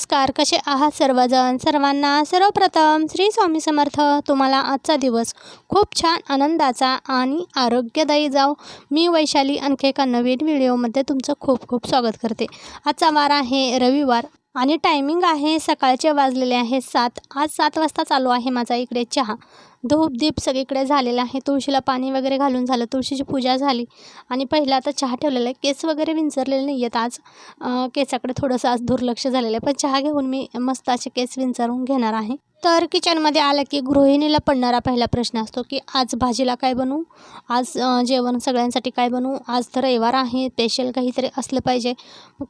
नमस्कार कसे आहात सर्वजण? सर्वांना सर्वप्रथम श्री स्वामी समर्थ. तुम्हाला आजचा दिवस खूप छान आनंदाचा आणि आरोग्यदायी जाओ मी वैशाली आणखी एका नवीन व्हिडिओमध्ये तुमचं खूप खूप स्वागत करते. आजचा वार आहे रविवार. आणि टायमिंग आहे सकाळचे वाजलेले आहे सात. आज सात वाजता चालू आहे माझा इकडे चहा. धूप दीप सगळीकडे झालेला आहे. तुळशीला पाणी वगैरे घालून झालं. तुळशीची पूजा झाली. आणि पहिला आता चहा ठेवलेला आहे. केस वगैरे विंचरलेले नाही आहेत आज. केसाकडे थोडंसं आज दुर्लक्ष झालेलं आहे. पण चहा घेऊन मी मस्त असे केस विंचरून घेणार आहे. तर किचनमध्ये आलं की गृहिणीला पडणारा पहिला प्रश्न असतो की आज भाजीला काय बनवू? आज जेवण सगळ्यांसाठी काय बनवू? आज तर रविवार आहे स्पेशल काहीतरी असलं पाहिजे.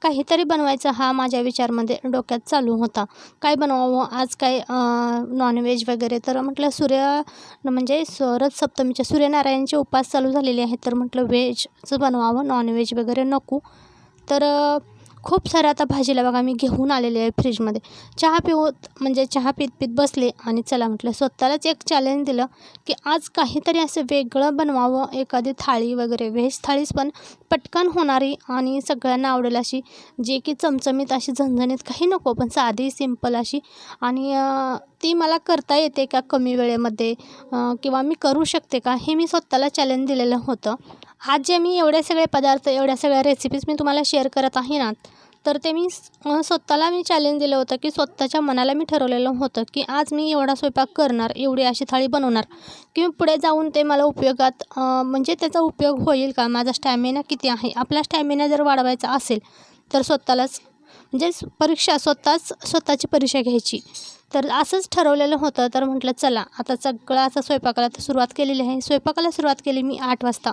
काहीतरी बनवायचं हा माझ्या विचारमध्ये डोक्यात चालू होता. काय बनवावं? आज काय नॉनव्हेज वगैरे? तर म्हटलं सूर्य म्हणजे सरद सप्तमीच्या सूर्यनारायणचे उपास चालू झालेले आहेत. तर म्हटलं व्हेजचं बनवावं? नॉनव्हेज वगैरे नको. तर खूप सारं आता भाजीला बघा मी घेऊन आलेले आहे फ्रीजमध्ये. चहा पिवत म्हणजे चहा पित पित बसले आणि चला म्हटलं स्वतःलाच एक चॅलेंज दिलं की आज काहीतरी असं वेगळं बनवावं एखादी थाळी वगैरे. व्हेज थाळीच पण पटकन होणारी आणि सगळ्यांना आवडेल अशी जे की चमचमीत अशी झणझणीत काही नको पण साधी सिंपल अशी. आणि ती मला करता येते का कमी वेळेमध्ये किंवा मी करू शकते का हे मी स्वतःला चॅलेंज दिलेलं होतं. आज जे मी एवढे सगळे पदार्थ एवढ्या सगळ्या रेसिपीज मी तुम्हाला शेअर करत आहे ना तर ते मी स्वतःला मी चॅलेंज दिलं होतं की स्वतःच्या मनाला मी ठरवलेलं होतं की आज मी एवढा स्वयंपाक करणार एवढी अशी थाळी बनवणार. किंवा पुढे जाऊन ते मला उपयोगात म्हणजे त्याचा उपयोग होईल का? माझा स्टॅमिना किती आहे? आपला स्टॅमिना जर वाढवायचा असेल तर स्वतःलाच म्हणजे परीक्षा स्वतःच स्वतःची परीक्षा घ्यायची. तर असंच ठरवलेलं होतं. तर म्हटलं चला आता सगळं असं स्वयंपाकाला तर सुरुवात केलेली आहे. स्वयंपाकाला सुरुवात केली मी आठ वाजता.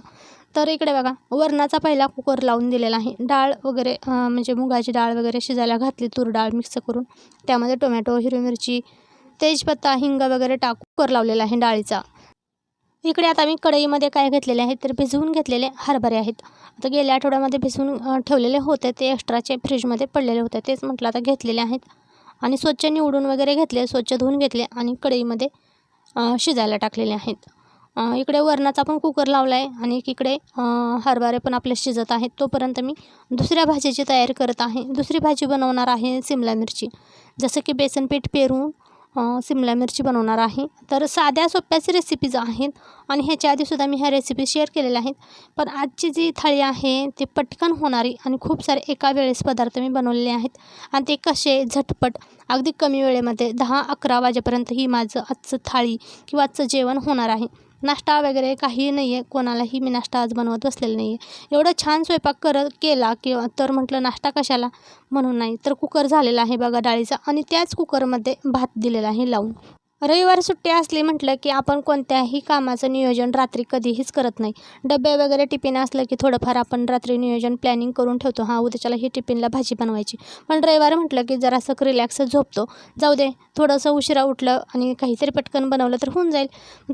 तर इकडे बघा वरणाचा पहिला कुकर लावून दिलेला आहे. डाळ वगैरे म्हणजे मुगाची डाळ वगैरे शिजायला घातली तूर डाळ मिक्स करून. त्यामध्ये टोमॅटो हिरवी मिरची तेजपत्ता हिंग वगैरे टाक कुकर लावलेला आहे डाळीचा. इकडे आता मी कढईमध्ये काय घेतलेले आहेत तर भिजवून घेतलेले हरभरे आहेत. आता गेल्या आठवड्यामध्ये भिजवून ठेवलेले होते ते एक्स्ट्राचे फ्रीजमध्ये पडलेले होते तेच म्हटलं आता घेतलेले आहेत. आणि स्वच्छ निवडून वगैरे घेतले स्वच्छ धुवून घेतले आणि कढईमध्ये शिजायला टाकलेले आहेत. इकडे वरणाचा पण कुकर लावला आहे आणि इकडे हरभरे पण आपले शिजत आहेत. तोपर्यंत मी दुसऱ्या भाजीची तयारी करत आहे. दुसरी भाजी बनवणार आहे सिमला मिरची. जसं की बेसन पीठ पेरून सिमला मिरची बनवणार आहे. तर साध्या सोप्याच रेसिपीज आहेत आणि ह्याच्या आधीसुद्धा मी ह्या रेसिपी शेअर केलेल्या आहेत. पण आजची जी थाळी आहे ती पटकन होणारी आणि खूप सारे एका वेळेस पदार्थ मी बनवलेले आहेत. आणि ते कसे झटपट अगदी कमी वेळेमध्ये दहा अकरा वाजेपर्यंत ही माझं आजचं थाळी किंवा आजचं जेवण होणार आहे. नाश्ता वगैरे काही नाही आहे कोणालाही मी नाश्ता आज बनवत बसलेला नाही आहे एवढं छान स्वयंपाक करत केला किंवा तर म्हटलं नाश्ता कशाला? म्हणून नाही. तर कुकर झालेला आहे बघा डाळीचा आणि त्याच कुकरमध्ये भात दिलेला आहे लावून. रविवार सुट्टी असली म्हटलं की आपण कोणत्याही कामाचं नियोजन रात्री कधीहीच करत नाही. डबे वगैरे टिफिन असलं की थोडंफार आपण रात्री नियोजन प्लॅनिंग करून ठेवतो. हां उद्याच्याला ही टिफिनला भाजी बनवायची. पण रविवार म्हटलं की जरासं रिलॅक्स झोपतो. जाऊ दे थोडंसं उशिरा उठलं आणि काहीतरी पटकन बनवलं तर होऊन जाईल.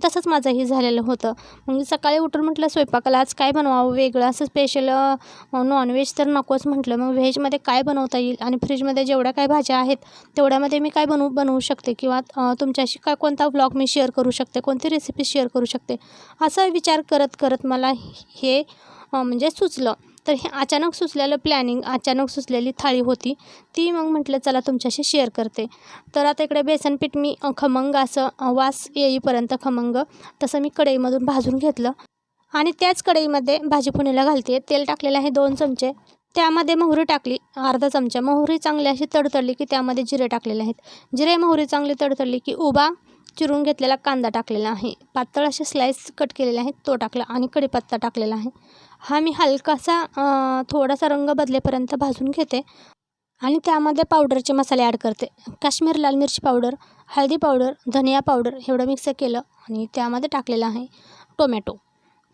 तसंच माझंही झालेलं होतं. मग सकाळी उठून म्हटलं स्वयंपाकाला आज काय बनवावं? वेगळं असं स्पेशल नॉनव्हेज तर नकोच म्हटलं. मग व्हेजमध्ये काय बनवता येईल? आणि फ्रीजमध्ये जेवढ्या काय भाज्या आहेत तेवढ्यामध्ये मी काय बनवू बनवू शकते? किंवा तुमच्याशी तुमच्याशी काय कोणता ब्लॉग मी शेअर करू शकते कोणती रेसिपी शेअर करू शकते असा विचार करत करत मला हे म्हणजे सुचलं. तर हे अचानक सुचलेलं प्लॅनिंग अचानक सुचलेली थाळी होती. ती मग म्हटलं चला तुमच्याशी शेअर करते. तर आता इकडे बेसन पीठ मी खमंग असं वास येईपर्यंत खमंग तसं मी कढईमधून भाजून घेतलं. आणि त्याच कढईमध्ये भाजी फोडणीला घालते. तेल टाकलेलं आहे दोन चमचे. त्यामध्ये मोहरी टाकली अर्धा चमचा. मोहरी चांगली अशी तडतडली की त्यामध्ये जिरे टाकलेले आहेत. जिरे मोहरी चांगली तडतडली की उभा चिरून घेतलेला कांदा टाकलेला आहे. पातळ असे स्लाईस कट केलेले आहेत तो टाकला आणि कढीपत्ता टाकलेला आहे. हा मी हलकासा थोडासा रंग बदलेपर्यंत भाजून घेते आणि त्यामध्ये पावडरचे मसाले ॲड करते. काश्मीर लाल मिरची पावडर हळदी पावडर धनिया पावडर एवढं मिक्स केलं आणि त्यामध्ये टाकलेलं आहे टोमॅटो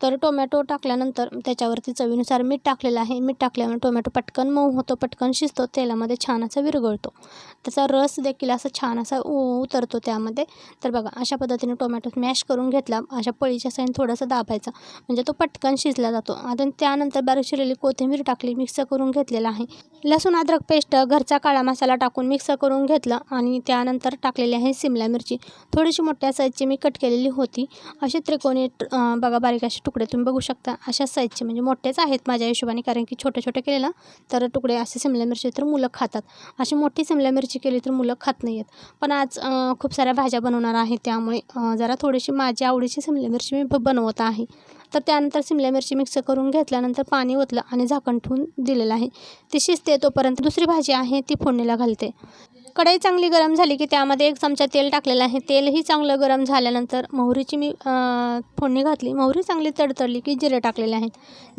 तर टोमॅटो टाकल्यानंतर त्याच्यावरती चवीनुसार मीठ टाकलेलं आहे. मीठ टाकल्यामुळे टोमॅटो पटकन मऊ होतो पटकन शिजतो तेलामध्ये छान असा विरघळतो. त्याचा रस देखील असा छान असा उ- उतरतो त्यामध्ये. तर बघा अशा पद्धतीने टोमॅटो स्मॅश करून घेतला अशा पळीच्या साईन थोडासा दाबायचा. म्हणजे तो पटकन शिजला जातो. आणि त्यानंतर बारीक शिरलेली कोथिंबीर टाकली मिक्स करून घेतलेला आहे. लसूण अद्रक पेस्ट घरचा काळा मसाला टाकून मिक्स करून घेतलं आणि त्यानंतर टाकलेली आहे सिमला मिरची. थोडीशी मोठ्या साईजची मी कट केलेली होती. असे त्रिकोणी बघा बारीक असे तुकडे तुम्ही बघू शकता. अशा साईजचे म्हणजे मोठेच आहेत माझ्या हिशोबाने कारण की छोटे छोटे केले ना तर तुकडे असे सिमला मिरची तर मुलं खातात. अशी मोठी सिमला मिरची केली तर मुलं खात नाही आहेत पण आज खूप साऱ्या भाज्या बनवणार आहे त्यामुळे जरा थोडीशी माझी आवडीची सिमला मिरची मी बनवत आहे. तर त्यानंतर सिमला मिरची मिक्स करून घेतल्यानंतर पाणी ओतलं आणि झाकण ठेवून दिलेलं आहे. ती शिजते तोपर्यंत दुसरी भाजी आहे ती फोडणीला घालते. कढई चांगली गरम झाली की त्यामध्ये एक चमचा तेल टाकलेलं आहे. तेलही चांगलं गरम झाल्यानंतर मोहरीची मी फोडणी घातली. मोहरी चांगली तडतडली की जिरे टाकलेले आहेत.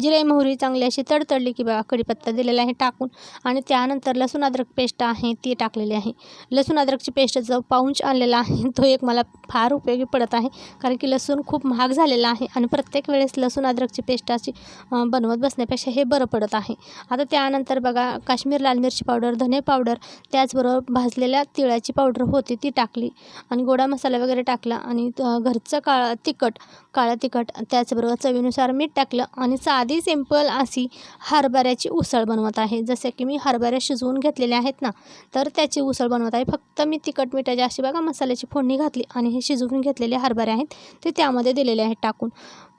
जिरे मोहरी चांगली अशी तडतडली की बा कढीपत्ता दिलेला आहे टाकून. आणि त्यानंतर लसूण अद्रक पेस्ट आहे ती टाकलेली आहे. लसूण अद्रकची पेस्ट जो पाऊंच आणलेला आहे तो एक मला फार उपयोगी पडत आहे. कारण की लसूण खूप महाग झालेला आहे आणि प्रत्येक वेळेस लसूण अद्रकची पेस्ट अशी बनवत बसण्यापेक्षा हे बरं पडत आहे. आता त्यानंतर बघा काश्मीर लाल मिरची पावडर धने पावडर त्याचबरोबर भाजलेल्या तिळाची पावडर होती ती टाकली आणि गोडा मसाला वगैरे टाकला आणि घरचं काळं तिखट काळं तिखट त्याचबरोबर चवीनुसार मीठ टाकलं आणि साधी सिंपल अशी हरभऱ्याची उसळ बनवत आहे. जसे की मी हरभऱ्या शिजवून घेतलेल्या आहेत ना तर त्याची उसळ बनवत आहे. फक्त मी तिखट मिठाची अशी बघा मसाल्याची फोडणी घातली आणि हे शिजवून घेतलेले हरभरे आहेत ते त्यामध्ये दिलेले आहेत टाकून.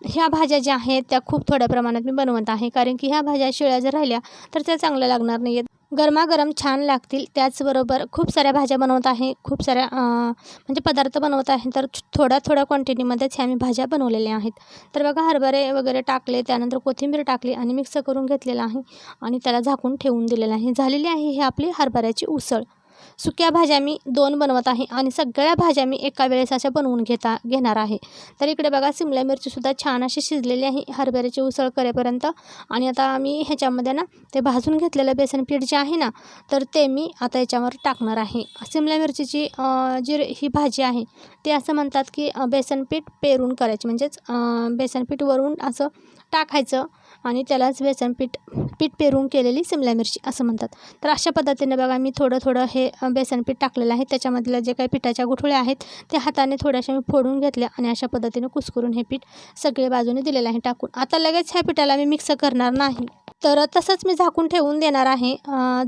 ह्या भाज्या ज्या आहेत त्या खूप थोड्या प्रमाणात मी बनवत आहे कारण की ह्या भाज्या शिळ्या जर राहिल्या तर त्या चांगल्या लागणार नाही आहेत गरमागरम छान लागतील. त्याचबरोबर खूप साऱ्या भाज्या बनवत आहे खूप साऱ्या म्हणजे पदार्थ बनवत आहे. तर थोड्या थोड्या क्वांटिटीमध्येच ह्या मी भाज्या बनवलेल्या आहेत. तर बघा हरभरे वगैरे टाकले त्यानंतर कोथिंबीर टाकली आणि मिक्स करून घेतलेलं आहे आणि त्याला झाकून ठेवून दिलेलं आहे. झालेली आहे ही आपली हरभऱ्याची उसळ. सुक्या भाज्या मी दोन बनवत आहे आणि सगळ्या भाज्या मी एका वेळेस अशा बनवून घेता घेणार आहे. तर इकडे बघा सिमला मिरचीसुद्धा छान अशी शिजलेली आहे. हरभऱ्याची उसळ करेपर्यंत आणि आता मी ह्याच्यामध्ये ना ते भाजून घेतलेलं बेसन पीठ जे आहे ना तर ते मी आता याच्यावर टाकणार आहे. सिमला मिरचीची जी ही भाजी आहे ते असं म्हणतात की बेसनपीठ बेसन पीठ पेरून करायची. म्हणजेच अं, बेसन पीठ वरून असं टाकायचं आणि त्यालाच बेसन पीठ पीठ पेरून केलेली सिमला मिरची असं म्हणतात. तर अशा पद्धतीने बघा मी थोडं थोडं हे बेसन पीठ टाकलेलं आहे. त्याच्यामधल्या जे काही पिठाच्या गुठळ्या आहेत ते हाताने थोड्याशा मी फोडून घेतल्या आणि अशा पद्धतीने कुसकरून हे पीठ सगळे बाजूने दिलेलं आहे टाकून. आता लगेच ह्या पिठाला मी मिक्स करणार नाही. तर तसंच मी झाकून ठेवून देणार आहे.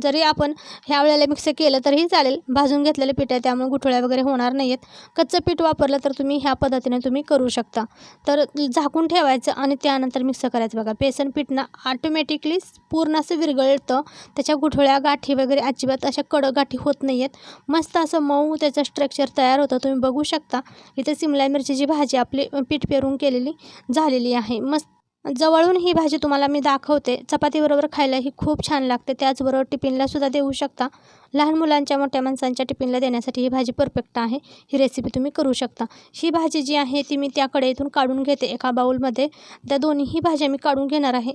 जरी आपण ह्या वेळेला मिक्स केलं तरीही चालेल. भाजून घेतलेलं पीठ आहे त्यामुळे गुठळ्या वगैरे होणार नाही आहेत कच्चं पीठ वापरलं तर तुम्ही ह्या पद्धतीने तुम्ही करू शकता. तर झाकून ठेवायचं आणि त्यानंतर मिक्स करायचं बघा. बेसन पीठ ना ऑटोमॅटिकली पूर्ण असं विरघळतं. त्याच्या गुठळ्या गाठी वगैरे अजिबात अशा कडक गाठी होत नाही आहेत मस्त असं मऊ त्याचं स्ट्रक्चर तयार होतं. तुम्ही बघू शकता. इथे सिमला मिरचीची भाजी आपली पीठ पेरून केलेली झालेली आहे. मस्त जवळून ही भाजी तुम्हाला मी दाखवते. चपातीबरोबर खायला ही खूप छान लागते. त्याचबरोबर टिफिनलासुद्धा देऊ शकता. लहान मुलांच्या मोठ्या माणसांच्या टिफिनला देण्यासाठी ही भाजी परफेक्ट आहे. ही रेसिपी तुम्ही करू शकता. ही भाजी जी आहे ती मी त्या कढईतून काढून घेते. एका बाऊलमध्ये त्या दोन्हीही भाज्या मी काढून घेणार आहे.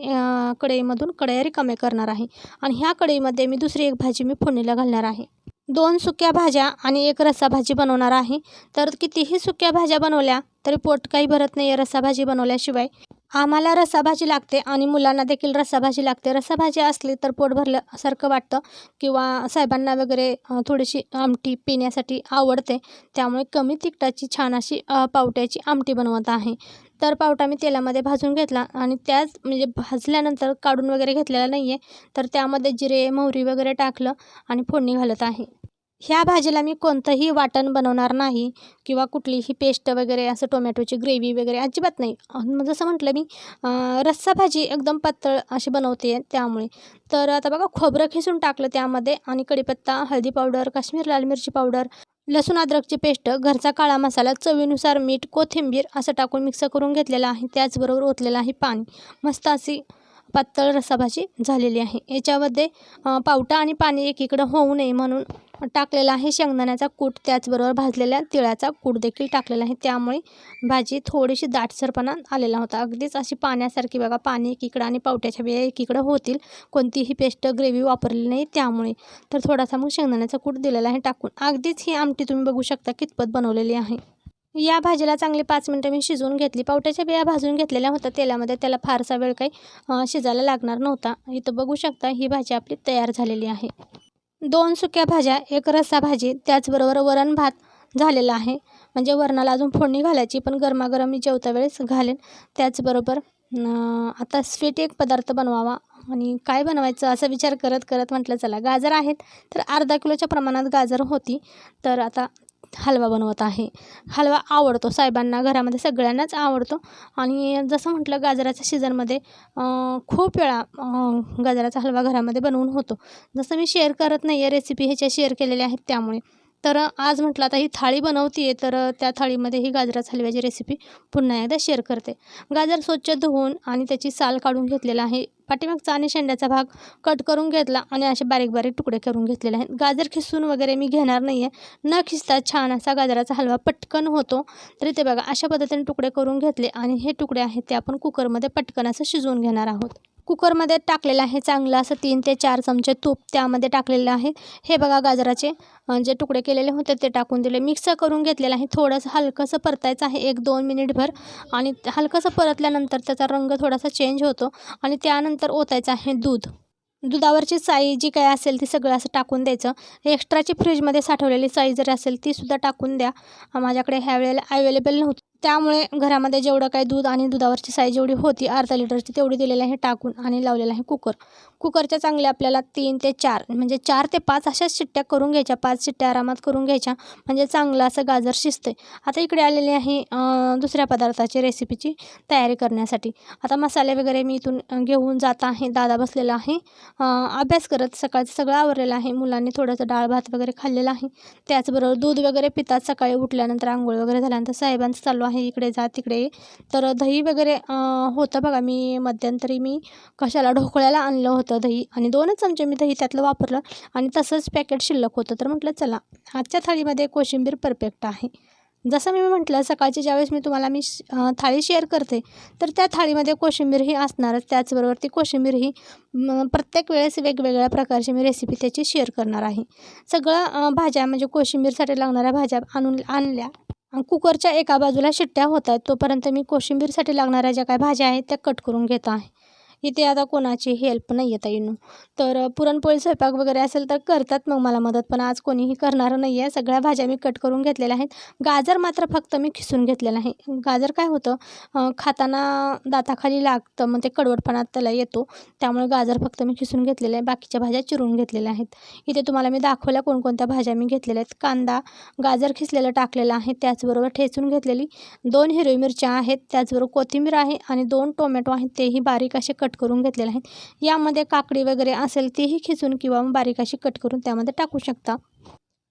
कढईमधून कढया रिकामे करणार आहे. आणि ह्या कढईमध्ये मी दुसरी एक भाजी मी फोडणीला घालणार आहे. दोन सुक्या भाज्या आणि एक रस्सा भाजी बनवणार आहे. तर कितीही सुक्या भाज्या बनवल्या तरी पोट काही भरत नाही रस्सा भाजी बनवल्याशिवाय. आम्हाला रस्साभाजी लागते आणि मुलांना देखील रस्साभाजी लागते. रसाभाजी असली तर पोट भरल्यासारखं वाटतं किंवा साहेबांना वगैरे थोडीशी आमटी पिण्यासाठी आवडते. त्यामुळे कमी तिखटाची छान अशी पावट्याची आमटी बनवत आहे. तर पावटा मी तेलामध्ये भाजून घेतला आणि त्याच म्हणजे भाजल्यानंतर काढून वगैरे घेतलेला नाही आहे तर त्यामध्ये जिरे मोहरी वगैरे टाकलं आणि फोडणी घालत आहे. ह्या भाजीला मी कोणतंही वाटण बनवणार नाही किंवा कुठलीही पेस्ट वगैरे असं टोमॅटोची ग्रेव्ही वगैरे अजिबात नाही. जसं म्हटलं मी रस्सा भाजी एकदम पातळ अशी बनवते त्यामुळे. तर आता बघा खोबरं खिसून टाकलं त्यामध्ये आणि कढीपत्ता हळदी पावडर काश्मीर लाल मिरची पावडर लसूण अद्रकची पेस्ट घरचा काळा मसाला चवीनुसार मीठ कोथिंबीर असं टाकून मिक्स करून घेतलेलं आहे. त्याचबरोबर ओतलेलं आहे पाणी. मस्त अशी पातळ रसाभाजी झालेली आहे. याच्यामध्ये पावटा आणि पाणी एकीकडं होऊ नये म्हणून टाकलेला आहे. शेंगदाण्याचा कूट त्याचबरोबर भाजलेल्या तिळाचा कूट देखील टाकलेला आहे. त्यामुळे भाजी थोडीशी दाटसरपणा आलेला होता. अगदीच अशी पाण्यासारखी बघा पाणी एकीकडं आणि पावट्याच्या बिया एकीकडं होतील. कोणतीही पेस्ट ग्रेव्ही वापरलेली नाही त्यामुळे. तर थोडासा मग शेंगदाण्याचा कूट दिलेला आहे टाकून. अगदीच ही आमटी तुम्ही बघू शकता कितपत बनवलेली आहे. या भाजीला चांगली पाच मिनटं मी शिजवून घेतली. पावट्याच्या बिया भाजून घेतलेल्या होत्या. तेलामध्ये त्याला फारसा वेळ काही शिजायला लागणार नव्हता. इथं बघू शकता ही भाजी आपली तयार झालेली आहे. दोन सुक्या भाज्या एक रस्सा भाजी त्याचबरोबर वरण भात झालेला आहे. म्हणजे वरणाला अजून फोडणी घालायची पण गरमागरम मी जेवता वेळेस घालेन. त्याचबरोबर आता स्वीट एक पदार्थ बनवावा. आणि काय बनवायचं असा विचार करत करत म्हटलं चला गाजर आहेत. तर अर्धा किलोच्या प्रमाणात गाजर होती. तर आता हलवा बनवत आहे. हलवा आवडतो साहेबांना घरामध्ये सगळ्यांनाच आवडतो. आणि जसं म्हटलं गाजराच्या सीझनमध्ये खूप वेळा गाजराचा हलवा घरामध्ये बनवून होतो. जसं मी शेअर करत नाही आहे रेसिपी ह्याच्या शेअर केलेल्या आहेत त्यामुळे. तर आज म्हटलं आता ही थाळी बनवते आहे तर त्या थाळीमध्ये ही गाजराचा हलव्याची रेसिपी पुन्हा एकदा शेअर करते. गाजर स्वच्छ धुवून आणि त्याची साल काढून घेतलेला आहे. पाठीमागचा आणि शेंड्याचा भाग कट करून घेतला आणि असे बारीक बारीक तुकडे करून घेतलेले आहेत. गाजर खिसून वगैरे मी घेणार नाही आहे न खिसता छान असा गाजराचा हलवा पटकन होतो. तरी ते बघा अशा पद्धतीने तुकडे करून घेतले आणि हे तुकडे आहेत ते आपण कुकरमध्ये पटकन असं शिजवून घेणार आहोत. कुकरमध्ये टाकलेलं आहे चांगलं असं तीन ते चार चमचे तूप त्यामध्ये टाकलेलं आहे. हे बघा गाजराचे जे तुकडे केलेले होते ते टाकून दिले. मिक्स करून घेतलेलं आहे. थोडंसं हलकंसं परतायचं आहे. एक दोन मिनिटभर. आणि हलकंसं परतल्यानंतर त्याचा रंग थोडासा चेंज होतो. आणि त्यानंतर ओतायचं आहे दूध. दुधावरची साई जी काय असेल ती सगळं असं टाकून द्यायचं. एक्स्ट्राची फ्रीजमध्ये साठवलेली साई जरी असेल तीसुद्धा टाकून द्या. माझ्याकडे ह्या वेळेला अवेलेबल नव्हती. त्यामुळे घरामध्ये जेवढं काही दूध आणि दुधावरची साईज जेवढी होती अर्धा लिटरची तेवढी दिलेली आहे टाकून आणि लावलेलं आहे कुकर. कुकरच्या चांगले आपल्याला तीन ते चार म्हणजे चार ते पाच अशाच शिट्ट्या करून घ्यायच्या पाच शिट्ट्या आरामात करून घ्यायच्या म्हणजे चांगलं असं गाजर शिजते आता इकडे आलेली आहे दुसऱ्या पदार्थाची रेसिपीची तयारी करण्यासाठी. आता मसाले वगैरे मी इथून घेऊन जात आहे दादा बसलेला आहे. अभ्यास करत सकाळचं सगळं आवरलेलं आहे. मुलांनी थोडंसं डाळ भात वगैरे खाल्लेलं आहे. त्याचबरोबर दूध वगैरे पितात सकाळी उठल्यानंतर आंघोळ वगैरे झाल्यानंतर साहेबांचं चालू आहे इकडे जा तिकडे. तर दही वगैरे होतं बघा मी मध्यंतरी मी कशाला ढोकळ्याला आणलं होतं दही आणि दोनच चमचे मी दही त्यातलं वापरलं आणि तसंच पॅकेट शिल्लक होतं. तर म्हटलं चला आजच्या थाळीमध्ये कोशिंबीर परफेक्ट आहे. जसं मी म्हटलं सकाळची ज्यावेळेस मी तुम्हाला मी श- थाळी शेअर करते तर त्या थाळीमध्ये कोशिंबीर ही असणारच. त्याचबरोबर ती कोशिंबीर ही प्रत्येक वेळेस वेगवेगळ्या प्रकारची मी रेसिपी त्याची शेअर करणार आहे. सगळं भाज्या म्हणजे कोशिंबीरसाठी लागणाऱ्या भाज्या आणून आणल्या. कुकरच्या एका बाजूला शिट्ट्या होत आहेत तोपर्यंत मी कोशिंबीरसाठी लागणाऱ्या ज्या काय भाज्या आहेत त्या कट करून घेत आहे. इथे आता कोणाची हेल्प नाही आहे येणू तर पुरणपोळी स्वयंपाक वगैरे असेल तर करतात मग मला मदत पण आज कोणीही करणार नाही आहे सगळ्या भाज्या मी कट करून घेतलेल्या आहेत. गाजर मात्र फक्त मी खिसून घेतलेलं आहे. गाजर काय होतं खाताना दाताखाली लागतं मग ते कडवटपणा त्याला येतो. त्यामुळे गाजर फक्त मी खिसून घेतलेलं आहे. बाकीच्या भाज्या चिरून घेतलेल्या आहेत. इथे तुम्हाला मी दाखवल्या कोणकोणत्या भाज्या मी घेतलेल्या आहेत. कांदा गाजर खिसलेलं टाकलेलं आहे. त्याचबरोबर ठेचून घेतलेली दोन हिरवी मिरच्या आहेत. त्याचबरोबर कोथिंबीर आहे आणि दोन टोमॅटो आहेत. तेही बारीक असे कट करून घेतलेले आहेत. यामध्ये काकडी वगैरे असेल तीही खिचून किंवा बारीक अशी कट करून त्यामध्ये टाकू शकता.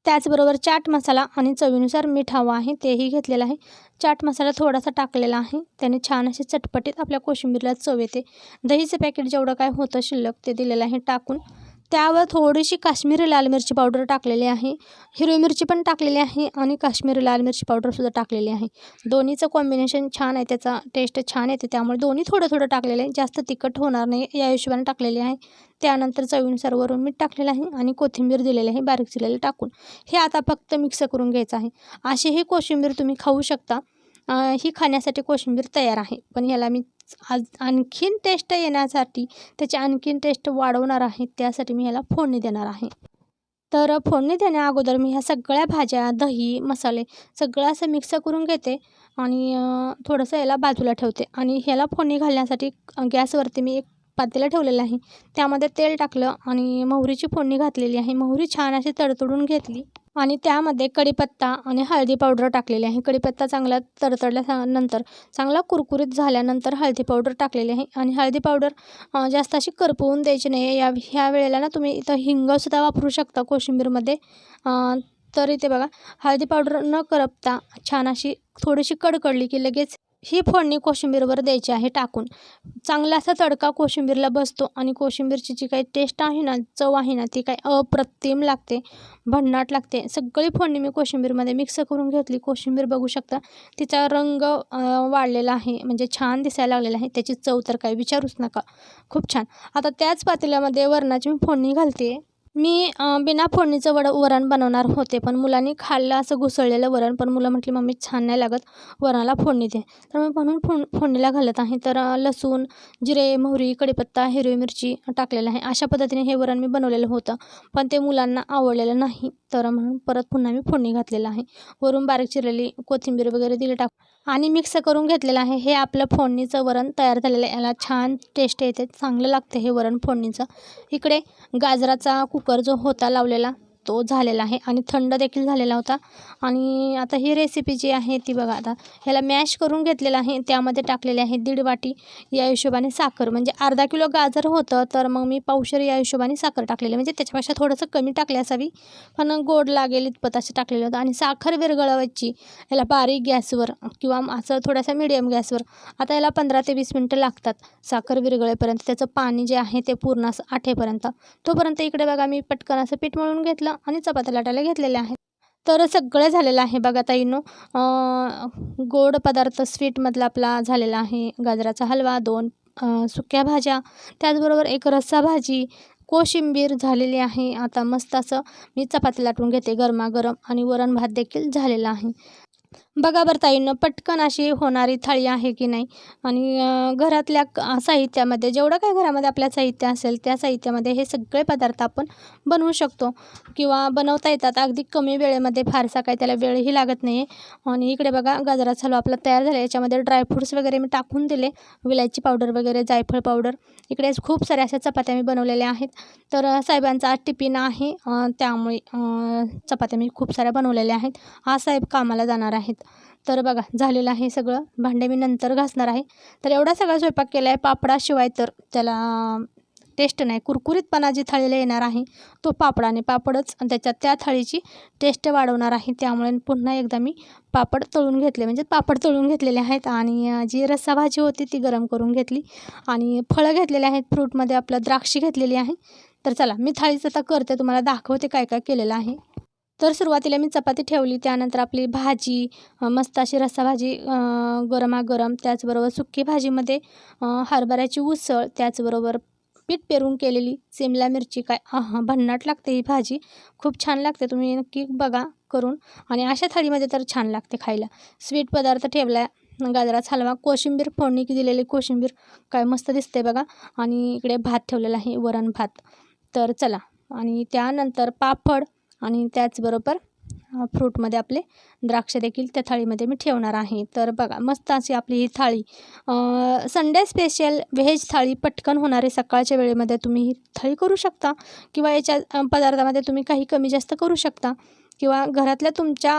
त्याचबरोबर चाट मसाला आणि चवीनुसार मीठ हवा आहे तेही घेतलेलं आहे. चाट मसाला थोडासा टाकलेला आहे. त्याने छान असे चटपटीत आपल्या कोशिंबीरला चव येते. दहीचं पॅकेट जेवढं काय होतं शिल्लक ते दिलेलं आहे टाकून. त्यावर थोडीशी काश्मीरी लाल मिरची पावडर टाकलेली आहे. हिरवी मिरची पण टाकलेली आहे आणि काश्मीरी लाल मिरची पावडरसुद्धा टाकलेली आहे. दोन्हीचं कॉम्बिनेशन छान आहे त्याचा टेस्ट छान येते त्यामुळे दोन्ही थोडं थोडं टाकलेलं आहे. जास्त तिखट होणार नाही या हिशोबाने टाकलेले आहे. त्यानंतर चवीनुसार वरून मीठ टाकलेलं आहे आणि कोथिंबीर दिलेली आहे बारीक चिरलेलं टाकून. हे आता फक्त मिक्स करून घ्यायचं आहे. अशी ही कोशिंबीर तुम्ही खाऊ शकता. ही खाण्यासाठी कोशिंबीर तयार आहे. पण ह्याला मी आज आणखीन टेस्ट येण्यासाठी त्याची आणखीन टेस्ट वाढवणार आहे त्यासाठी मी ह्याला फोडणी देणार आहे. तर फोडणी देण्या अगोदर मी ह्या सगळ्या भाज्या दही मसाले सगळं असं मिक्स करून घेते आणि थोडंसं याला बाजूला ठेवते. आणि ह्याला फोडणी घालण्यासाठी गॅसवरती मी एक पातेलं ठेवलेलं आहे. त्यामध्ये तेल टाकलं आणि मोहरीची फोडणी घातलेली आहे. मोहरी छान अशी तडतडून घेतली आणि त्यामध्ये कढीपत्ता आणि हळदी पावडर टाकलेली आहे. कढीपत्ता चांगला तडतडल्या नंतर चांगला कुरकुरीत झाल्यानंतर हळदी पावडर टाकलेली आहे आणि हळदी पावडर जास्त अशी करपवून द्यायची नाही. या ह्या वेळेला ना तुम्ही इथं हिंगसुद्धा वापरू शकता कोशिंबीरमध्ये. तर इथे बघा हळदी पावडर न करपता छान अशी थोडीशी कडकडली की लगेच ही फोडणी कोशिंबीरवर द्यायची आहे टाकून. चांगला असा तडका कोशिंबीरला बसतो आणि कोशिंबीरची जी काही टेस्ट आहे ना चव आहे ना ती काही अप्रतिम लागते भन्नाट लागते. सगळी फोडणी मी कोशिंबीरमध्ये मिक्स करून घेतली. कोशिंबीर बघू शकता तिचा रंग वाढलेला आहे म्हणजे छान दिसायला लागलेला आहे. त्याची चव तर काही विचारूच नका. खूप छान. आता त्याच पातेल्यामध्ये वरणाची मी फोडणी घालते. मी बिना फोडणीचं वड वरण बनवणार होते पण मुलांनी खाल्लं असं घुसळलेलं वरण पण मुलं म्हटली मम्मी छान नाही लागत वरणाला फोडणी दे. तर मी म्हणून फोड फोडणीला घालत आहे. तर लसूण जिरे मोहरी कढीपत्ता हिरवी मिरची टाकलेलं आहे. अशा पद्धतीने हे वरण मी बनवलेलं होतं पण ते मुलांना आवडलेलं नाही. तर म्हणून परत पुन्हा मी फोडणी घातलेलं आहे. वरून बारीक चिरलेली कोथिंबीर वगैरे दिली टाक आणि मिक्स करून घेतलेलं आहे. हे आपलं फोडणीचं वरण तयार झालेलं आहे. याला छान टेस्ट येते चांगलं लागतं हे वरण फोडणीचं. इकडे गाजराचा कुकर कर्ज होता लावलेला? तो झालेला आहे आणि थंड देखील झालेला होता. आणि आता ही रेसिपी जी आहे ती बघा आता. ह्याला मॅश करून घेतलेलं आहे. त्यामध्ये टाकलेले आहे दीड वाटी या हिशोबाने साखर. म्हणजे अर्धा किलो गाजर होतं तर मग मी पावशेर या हिशोबाने साखर टाकलेली म्हणजे त्याच्यापेक्षा थोडंसं कमी टाकले असावी. पण गोड लागेल इतपत असं टाकलेलं होतं. आणि साखर विरघळवायची. याला बारीक गॅसवर किंवा असं थोडासा मिडियम गॅसवर. आता याला पंधरा ते वीस मिनटं लागतात साखर विरघळेपर्यंत. त्याचं पाणी जे आहे ते पूर्ण असं आठेपर्यंत. तोपर्यंत इकडे बघा मी पटकन असं पीठ मळून घेतलं. आणि चपात्या लाटायला घेतलेल्या आहेत. तर सगळं झालेलं आहे बघा ताईनो. गोड पदार्थ स्वीटमधला आपला झालेला आहे. गाजराचा हलवा दोन सुक्या भाज्या त्याचबरोबर एक रस्सा भाजी कोशिंबीर झालेली आहे. आता मस्त असं मी चपाती लाटून घेते गरमागरम आणि वरण भात देखील झालेला आहे. बघा बरं ताईनं पटकन अशी होणारी थाळी आहे की नाही? आणि घरातल्या क- साहित्यामध्ये जेवढं काय घरामध्ये आपल्या साहित्य असेल त्या साहित्यामध्ये हे सगळे पदार्थ आपण बनवू शकतो. किंवा बनवता येतात अगदी कमी वेळेमध्ये फारसा काय त्याला वेळही लागत नाही आहे आणि इकडे बघा गाजराचा हलवा आपला तयार झाला याच्यामध्ये ड्रायफ्रूट्स वगैरे मी टाकून दिले. विलायची पावडर वगैरे जायफळ पावडर. इकडे खूप साऱ्या अशा चपात्या मी बनवलेल्या आहेत. तर साहेबांचा आज टिफिन आहे. त्यामुळे चपात्या मी खूप साऱ्या बनवलेल्या आहेत. हा साहेब कामाला जाणार आहेत. तर बघा झालेलं आहे सगळं. भांडे मी नंतर घासणार आहे. तर एवढा सगळा स्वयंपाक केला आहे पापडाशिवाय तर त्याला टेस्ट नाही. कुरकुरीतपणा जी थाळीला येणार आहे तो पापडाने पापडच आणि त्याच्यात त्या थाळीची टेस्ट वाढवणार आहे. त्यामुळे पुन्हा एकदा मी पापड तळून घेतले. म्हणजे पापड तळून घेतलेले आहेत आणि जी रस्सा भाजी होती ती गरम करून घेतली. आणि फळं घेतलेले आहेत. फ्रूटमध्ये आपलं द्राक्षी घेतलेली आहे. तर चला मी थाळीचं आता करते. तुम्हाला दाखवते काय काय केलेलं आहे. तर सुरुवातीला मी चपाती ठेवली त्यानंतर आपली भाजी मस्त अशी रस्सा भाजी गरमागरम त्याचबरोबर सुकी भाजीमध्ये हरभऱ्याची उसळ त्याचबरोबर पीठ पेरून केलेली सिमला मिरची काय आहा भन्नाट लागते ही भाजी. खूप छान लागते तुम्ही नक्की बघा करून. आणि अशा थाळीमध्ये तर छान लागते खायला. स्वीट पदार्थ ठेवला गाजराचा हलवा कोशिंबीर फोडणी दिलेली कोशिंबीर काय मस्त दिसते बघा. आणि इकडे भात ठेवलेला आहे वरण भात. तर चला. आणि त्यानंतर पापड आणि त्याचबरोबर फ्रूटमध्ये आपले द्राक्ष देखील त्या थाळीमध्ये मी ठेवणार आहे. तर बघा मस्त अशी आपली ही थाळी. संडे स्पेशल व्हेज थाळी पटकन होणारे सकाळच्या वेळेमध्ये तुम्ही ही थाळी करू शकता किंवा याच्या पदार्थामध्ये तुम्ही काही कमी जास्त करू शकता किंवा घरातल्या तुमच्या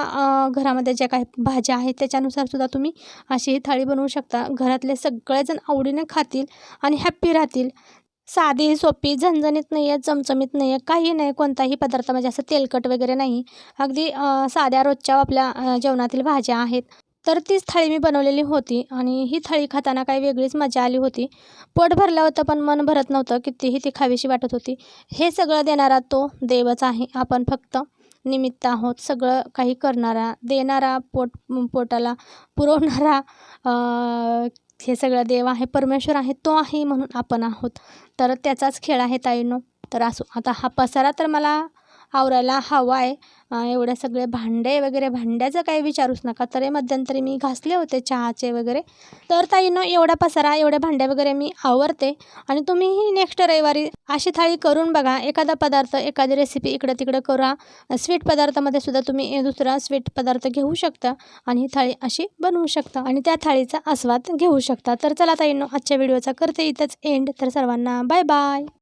घरामध्ये ज्या काही भाज्या आहेत त्याच्यानुसार सुद्धा तुम्ही अशी ही थाळी बनवू शकता. घरातले सगळेजण आवडीने खातील आणि हॅप्पी राहतील. साधी सोपी झणझणीत नाही आहे चमचमीत नाही आहे काही नाही कोणताही पदार्थ. म्हणजे असं तेलकट वगैरे नाही. अगदी साध्या रोजच्या आपल्या जेवणातील भाज्या आहेत. तर तीच थाळी मी बनवलेली होती आणि ही थाळी खाताना काही वेगळीच मजा आली होती. पोट भरलं होतं पण मन भरत नव्हतं. कितीही ती खावीशी वाटत होती. हे सगळं देणारा तो देवच आहे. आपण फक्त निमित्त आहोत. सगळं काही करणारा देणारा पोट पोटाला पुरवणारा हे सगळं देव आहे परमेश्वर आहे तो आहे म्हणून आपण आहोत. तर त्याचाच खेळ आहे ताईनो. तर असो आता हा पसारा तर मला आवरायला हवा आहे एवढ्या सगळे भांडे वगैरे भांड्याचं काही विचारूच नका. तरी मध्यंतरी मी घासले होते चहाचे वगैरे. तर ताईनं एवढा पसारा एवढे भांडे वगैरे मी आवरते. आणि तुम्हीही नेक्स्ट रविवारी अशी थाळी करून बघा. एखादा पदार्थ एखादी रेसिपी इकडं तिकडं करा. स्वीट पदार्थामध्ये सुद्धा तुम्ही ए- दुसरा स्वीट पदार्थ घेऊ शकता. आणि ही थाळी अशी बनवू शकता. आणि त्या थाळीचा आस्वाद घेऊ शकता. तर चला ताईनो आजच्या व्हिडिओचा करते इथंच एंड तर सर्वांना बाय बाय